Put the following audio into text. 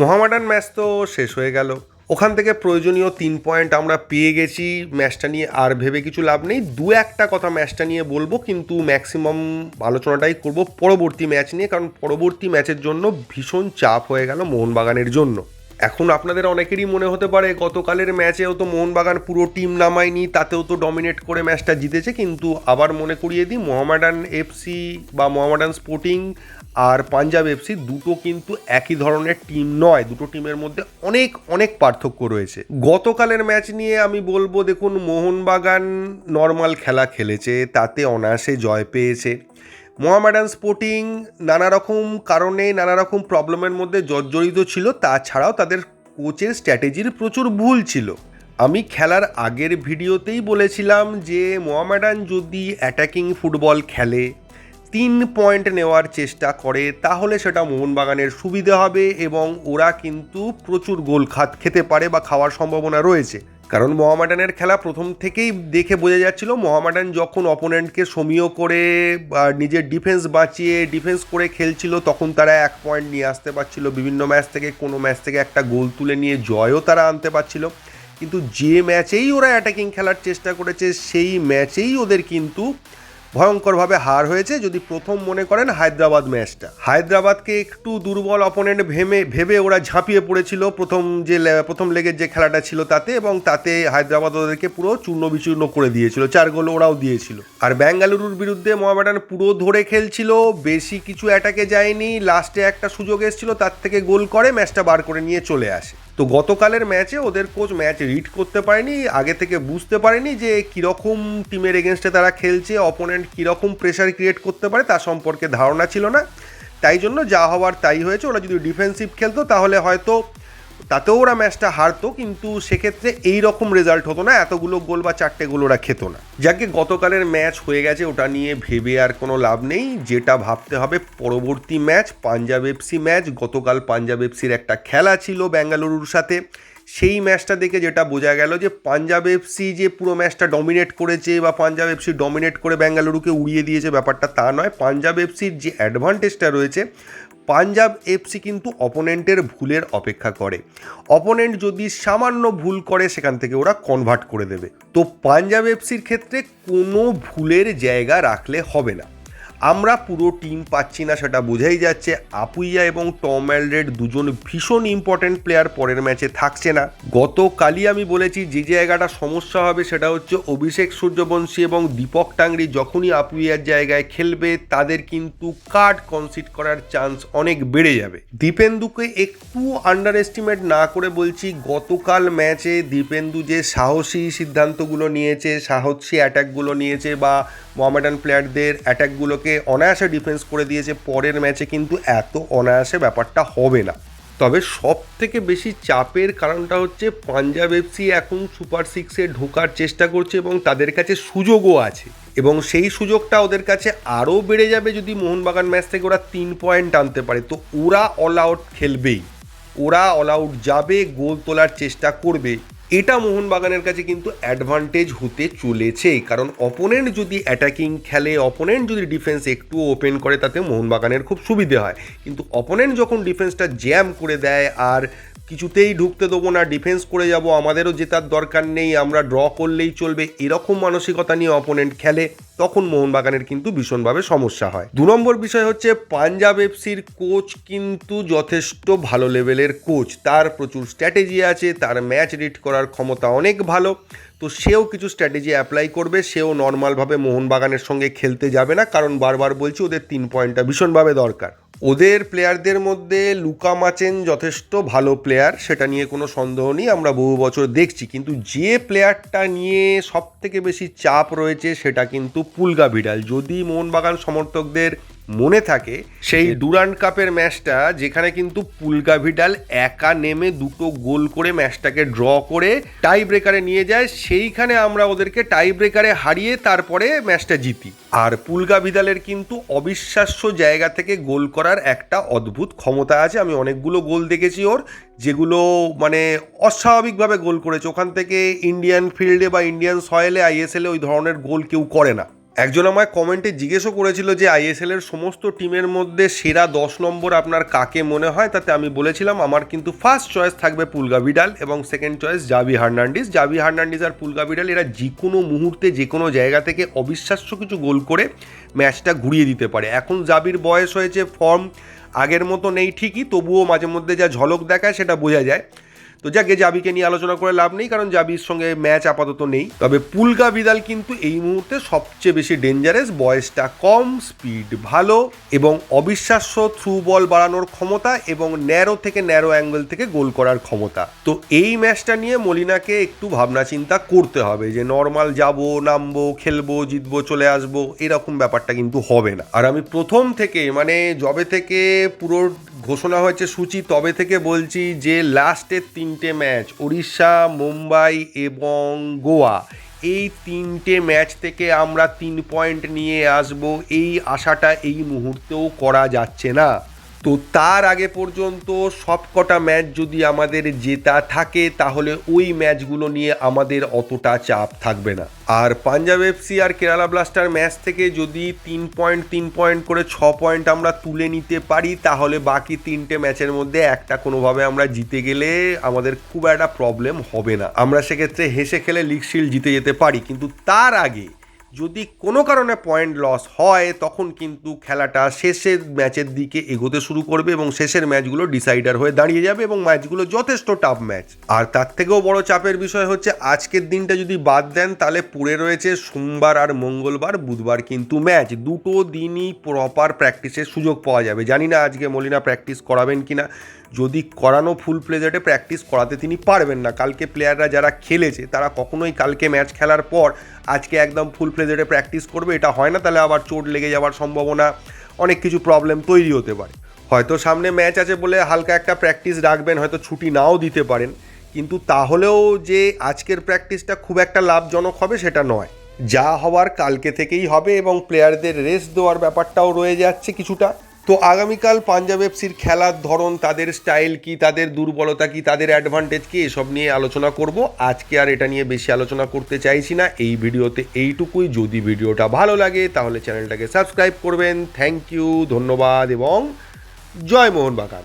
Mohammedan match তো শেষ হয়ে গেল। ওখান থেকে প্রয়োজনীয় তিন পয়েন্ট আমরা পেয়ে গেছি ম্যাচটা নিয়ে, আর ভেবে কিছু লাভ নেই। দু একটা কথা ম্যাচটা নিয়ে বলব, কিন্তু ম্যাক্সিমাম আলোচনাটাই করব পরবর্তী ম্যাচ নিয়ে, কারণ পরবর্তী ম্যাচের জন্য ভীষণ চাপ হয়ে গেল মোহনবাগানের জন্য। এখন আপনাদের অনেকেরই মনে হতে পারে, গতকালের ম্যাচেও তো মোহনবাগান পুরো টিম নামায়নি, তাতেও তো ডমিনেট করে ম্যাচটা জিতেছে, কিন্তু আবার মনে করিয়ে দিই, মোহামেডান এফসি বা মোহামেডান স্পোর্টিং আর পাঞ্জাব এফসি দুটো কিন্তু একই ধরনের টিম নয়, দুটো টিমের মধ্যে অনেক অনেক পার্থক্য রয়েছে। গতকালের ম্যাচ নিয়ে আমি বলব, দেখুন, মোহনবাগান নর্মাল খেলা খেলেছে, তাতে অনায়াসে জয় পেয়েছে। মোহামেডান স্পোর্টিং নানা রকম কারণে নানা রকম প্রবলেমের মধ্যে জর্জরিত ছিল, তাছাড়াও তাদের কোচের স্ট্র্যাটেজির প্রচুর ভুল ছিল। আমি খেলার আগের ভিডিওতেই বলেছিলাম যে, মোহামেডান যদি অ্যাটাকিং ফুটবল খেলে, তিন পয়েন্ট নেওয়ার চেষ্টা করে, তাহলে সেটা মোহনবাগানের সুবিধে হবে এবং ওরা কিন্তু প্রচুর গোল খাত খেতে পারে বা খাওয়ার সম্ভাবনা রয়েছে। কারণ মহামাডানের খেলা প্রথম থেকেই দেখে বোঝা যাচ্ছিল, মহামাডান যখন অপোনেন্টকে সমীয় করে নিজের ডিফেন্স বাঁচিয়ে ডিফেন্স করে খেলছিল, তখন তারা এক পয়েন্ট নিয়ে আসতে পারছিল। বিভিন্ন ম্যাচ থেকে কোনো ম্যাচ থেকে একটা গোল তুলে নিয়ে জয়ও তারা আনতে পারছিল। কিন্তু যে ম্যাচেই ওরা অ্যাটাকিং খেলার চেষ্টা করেছে, সেই ম্যাচেই ওদের কিন্তু ভয়ঙ্করভাবে হার হয়েছে, যদি প্রথম মনে করেন হায়দ্রাবাদ ম্যাচটা। হায়দ্রাবাদকে একটু দুর্বল অপোনেন্ট ভেবে ভেবে ওরা ঝাঁপিয়ে পড়েছিল প্রথম যে প্রথম লেগের যে খেলাটা ছিল তাতে এবং তাতে হায়দ্রাবাদ ওদেরকে পুরো চূর্ণ বিচূর্ণ করে দিয়েছিল। চার গোল ওরাও দিয়েছিল। আর বেঙ্গালুরুর বিরুদ্ধে মোহামেডান পুরো ধরে খেলছিল, বেশি কিছু অ্যাটাকে যায়নি লাস্টে একটা সুযোগ এসেছিল, তার থেকে গোল করে ম্যাচটা বার করে নিয়ে চলে আসে। তো গতকালের ম্যাচে ওদের কোচ ম্যাচ রিড করতে পারেনি, আগে থেকে বুঝতে পারেনি যে কীরকম টিমের এগেনস্টে তারা খেলছে অপোনেন্ট কীরকম প্রেশার ক্রিয়েট করতে পারে, তার সম্পর্কে ধারণা ছিল না। তাই জন্য যা হওয়ার তাই হয়েছে। ওরা যদি ডিফেন্সিভ খেলতো, তাহলে হয়তো তাতেও ওরা ম্যাচটা হারতো, কিন্তু সেক্ষেত্রে এই রকম রেজাল্ট হতো না, এতগুলো গোল বা চারটে গোল ওরা খেত না। যাকে গতকালের ম্যাচ হয়ে গেছে, ওটা নিয়ে ভেবে আর কোনো লাভ নেই। যেটা ভাবতে হবে, পরবর্তী ম্যাচ পাঞ্জাব এফসি ম্যাচ গতকাল পাঞ্জাব এফসির একটা খেলা ছিল বেঙ্গালুরুর সাথে। সেই ম্যাচটা দেখে যেটা বোঝা গেল যে, পাঞ্জাব এফসি যে পুরো ম্যাচটা ডমিনেট করেছে বা পাঞ্জাব এফসি ডমিনেট করে বেঙ্গালুরুকে উড়িয়ে দিয়েছে, ব্যাপারটা তা নয়। পাঞ্জাব এফসির যে অ্যাডভান্টেজটা রয়েছে পাঞ্জাব এফসি কিন্তু অপোনেন্টের ভুলের অপেক্ষা করে। অপোনেন্ট যদি সামান্য ভুল করে, সেখান থেকে ওরা কনভার্ট করে দেবে। তো পাঞ্জাব এফসির ক্ষেত্রে কোনো ভুলের জায়গা রাখলে হবে না। আমরা পুরো টিম পাচ্ছি না সেটা বোঝাই যাচ্ছে। আপুইয়া এবং টম অ্যালরেড দুজন ভীষণ ইম্পর্ট্যান্ট প্লেয়ার পরের ম্যাচে থাকছে না। গতকালই আমি বলেছি, যে জায়গাটা সমস্যা হবে সেটা হচ্ছে অভিষেক সূর্যবংশী এবং দীপক টাংরি যখনই আপুইয়ার জায়গায় খেলবে, তাদের কিন্তু কার্ড কনসিড করার চান্স অনেক বেড়ে যাবে। দীপেন্দুকে একটু আন্ডার এস্টিমেট না করে বলছি, গতকাল ম্যাচে দীপেন্দু যে সাহসী সিদ্ধান্তগুলো নিয়েছে, সাহসী অ্যাটাকগুলো নিয়েছে বা মোহামেডান প্লেয়ারদের অ্যাটাকগুলোকে অনায়াসে ডিফেন্স করে দিয়েছে, পরের ম্যাচে কিন্তু এত অনায়াসে ব্যাপারটা হবে না। তবে সব থেকে বেশি চাপের কারণটা হচ্ছে পাঞ্জাব এফসি এখন সুপার সিক্সে ঢোকার চেষ্টা করছে এবং তাদের কাছে সুযোগও আছে। এবং সেই সুযোগটা ওদের কাছে আরও বেড়ে যাবে যদি মোহনবাগান ম্যাচ থেকে ওরা তিন পয়েন্ট আনতে পারে। তো ওরা অল আউট খেলবেই। ওরা অল আউট যাবে, গোল তোলার চেষ্টা করবে। এটা মোহনবাগানের কাছে কিন্তু অ্যাডভান্টেজ হতে চলেছে, কারণ অপোনেন্ট যদি অ্যাটাকিং খেলে অপোনেন্ট যদি ডিফেন্স একটু ওপেন করে, তাতে মোহনবাগানের খুব সুবিধে হয়। কিন্তু অপোনেন্ট যখন ডিফেন্সটা জ্যাম করে দেয় আর কিছুতেই ঢুকতে দেবো না ডিফেন্স করে যাব, আমাদেরও জেতার দরকার নেই, আমরা ড্র করলেই চলবে, এরকম মানসিকতা নিয়ে অপোনেন্ট খেলে, তখন মোহনবাগানের কিন্তু ভীষণভাবে সমস্যা হয়। দু নম্বর বিষয় হচ্ছে, পাঞ্জাব এফসির কোচ কিন্তু যথেষ্ট ভালো লেভেলের কোচ তার প্রচুর স্ট্র্যাটেজি আছে, তার ম্যাচ রিড করার ক্ষমতা অনেক ভালো, তো সেও কিছু স্ট্র্যাটেজি অ্যাপ্লাই করবে, সেও নর্মালভাবে মোহনবাগানের সঙ্গে খেলতে যাবে না, কারণ বারবার বলছি, ওদের তিন পয়েন্টটা ভীষণভাবে দরকার। ওদের প্লেয়ারদের মধ্যে লুকা মাচেন যথেষ্ট ভালো প্লেয়ার সেটা নিয়ে কোনো সন্দেহ নেই, আমরা বহু বছর দেখছি। কিন্তু যে প্লেয়ারটা নিয়ে সব থেকে বেশি চাপ রয়েছে, সেটা কিন্তু পুলগা ভিডাল। যদি মোহনবাগান সমর্থকদের মনে থাকে সেই ডুরান্ড কাপের ম্যাচটা যেখানে কিন্তু পুলকা ভিডাল একা নেমে দুটো গোল করে ম্যাচটাকে ড্র করে টাই ব্রেকারে নিয়ে যায়। সেইখানে আমরা ওদেরকে টাই ব্রেকারে হারিয়ে তারপরে ম্যাচটা জিতি। আর পুলকা ভিদালের কিন্তু অবিশ্বাস্য জায়গা থেকে গোল করার একটা অদ্ভুত ক্ষমতা আছে। আমি অনেকগুলো গোল দেখেছি ওর যেগুলো মানে অস্বাভাবিকভাবে গোল করেছে। ওখান থেকে ইন্ডিয়ান ফিল্ডে বা ইন্ডিয়ান সয়েলে আইএসএলে ওই ধরনের গোল কেউ করে না। একজন আমায় কমেন্টে জিজ্ঞেসও করেছিল যে আইএসএল এর সমস্ত টিমের মধ্যে সেরা দশ নম্বর আপনার কাকে মনে হয়? তাতে আমি বলেছিলাম, আমার কিন্তু ফার্স্ট চয়েস থাকবে পুলগা ভিডাল এবং সেকেন্ড চয়েস জাভি হার্নান্ডিস। জাবি হার্নান্ডিস আর পুলগা ভিডাল, এরা যে কোনো মুহূর্তে যে কোনো জায়গা থেকে অবিশ্বাস্য কিছু গোল করে ম্যাচটা ঘুরিয়ে দিতে পারে। এখন জাবির বয়স হয়েছে ফর্ম আগের মতো নেই ঠিকই, তবুও মাঝে মধ্যে যা ঝলক দেখায় সেটা বোঝা যায়। তো যাকে জাবিকে নিয়ে আলোচনা করে লাভ নেই, কারণ জাবির সঙ্গে ম্যাচ আপাতত নেই। তবে পুলকা বিদাল কিন্তু এই মুহূর্তে সবচেয়ে বেশি ডেঞ্জারাস বয়সটা কম স্পিড ভালো এবং অবিশ্বাস্য থ্রু বল বাড়ানোর ক্ষমতা এবং ন্যারো থেকে ন্যারো অ্যাঙ্গেল থেকে গোল করার ক্ষমতা। তো এই ম্যাচটা নিয়ে মলিনাকে একটু ভাবনা চিন্তা করতে হবে যে নর্মাল যাব, নামবো, খেলব, জিতবো, চলে আসব, এরকম ব্যাপারটা কিন্তু হবে না। আর আমি প্রথম থেকে মানে জবে থেকে পুরো ঘোষণা হয়েছে সূচি, তবে থেকে বলছি যে লাস্টের তিনটে ম্যাচ উড়িষ্যা মুম্বাই এবং গোয়া। এই তিনটে ম্যাচ থেকে আমরা তিন পয়েন্ট নিয়ে আসব, এই আশাটা এই মুহূর্তেও করা যাচ্ছে না। তো তার আগে পর্যন্ত সবকটা ম্যাচ যদি আমাদের জেতা থাকে, তাহলে ওই ম্যাচগুলো নিয়ে আমাদের অতটা চাপ থাকবে না। আর পাঞ্জাব এফসি আর কেরালা ব্লাস্টার ম্যাচ থেকে যদি তিন পয়েন্ট তিন পয়েন্ট করে ছ পয়েন্ট আমরা তুলে নিতে পারি, তাহলে বাকি তিনটে ম্যাচের মধ্যে একটা কোনোভাবে আমরা জিতে গেলে আমাদের খুব একটা প্রবলেম হবে না। আমরা সেক্ষেত্রে হেসে খেলে লিগ জিতে যেতে পারি, কিন্তু তার আগে যদি কোনো কারণে পয়েন্ট লস হয়, তখন কিন্তু খেলাটা শেষের ম্যাচের দিকে এগোতে শুরু করবে এবং শেষের ম্যাচগুলো ডিসাইডার হয়ে দাঁড়িয়ে যাবে এবং ম্যাচগুলো যথেষ্ট টাফ ম্যাচ আর তার থেকেও বড় চাপের বিষয় হচ্ছে, আজকের দিনটা যদি বাদ দেন, তাহলে পড়ে রয়েছে সোমবার আর মঙ্গলবার, বুধবার কিন্তু ম্যাচ দুটো দিনই প্রপার প্র্যাকটিসের সুযোগ পাওয়া যাবে। জানি না আজকে মলিনা প্র্যাকটিস করাবেন কিনা। যদি করানো ফুল প্লেজেটে প্র্যাকটিস করাতে তিনি পারবেন না। কালকে প্লেয়াররা যারা খেলেছে, তারা কখনোই কালকে ম্যাচ খেলার পর আজকে একদম ফুল প্লেজেটে প্র্যাকটিস করবে। এটা হয় না, তাহলে আবার চোট লেগে যাওয়ার সম্ভাবনা, অনেক কিছু প্রবলেম তৈরি হতে পারে। হয়তো সামনে ম্যাচ আছে বলে হালকা একটা প্র্যাকটিস রাখবেন, হয়তো ছুটি নাও দিতে পারেন। কিন্তু তাহলেও যে আজকের প্র্যাকটিসটা খুব একটা লাভজনক হবে, সেটা নয়। যা হওয়ার কালকে থেকেই হবে এবং প্লেয়ারদের রেস্ট দেওয়ার ব্যাপারটাও রয়ে যাচ্ছে কিছুটা। তো আগামীকাল পাঞ্জাব এফসির খেলার ধরন, তাদের স্টাইল কি, তাদের দুর্বলতা কি, তাদের অ্যাডভান্টেজ কি, এসব নিয়ে আলোচনা করব। আজকে আর এটা নিয়ে বেশি আলোচনা করতে চাইছি না। এই ভিডিওতে এইটুকুই। যদি ভিডিওটা ভালো লাগে, তাহলে চ্যানেলটাকে সাবস্ক্রাইব করবেন। থ্যাংক ইউ ধন্যবাদ এবং জয় মোহন বাগান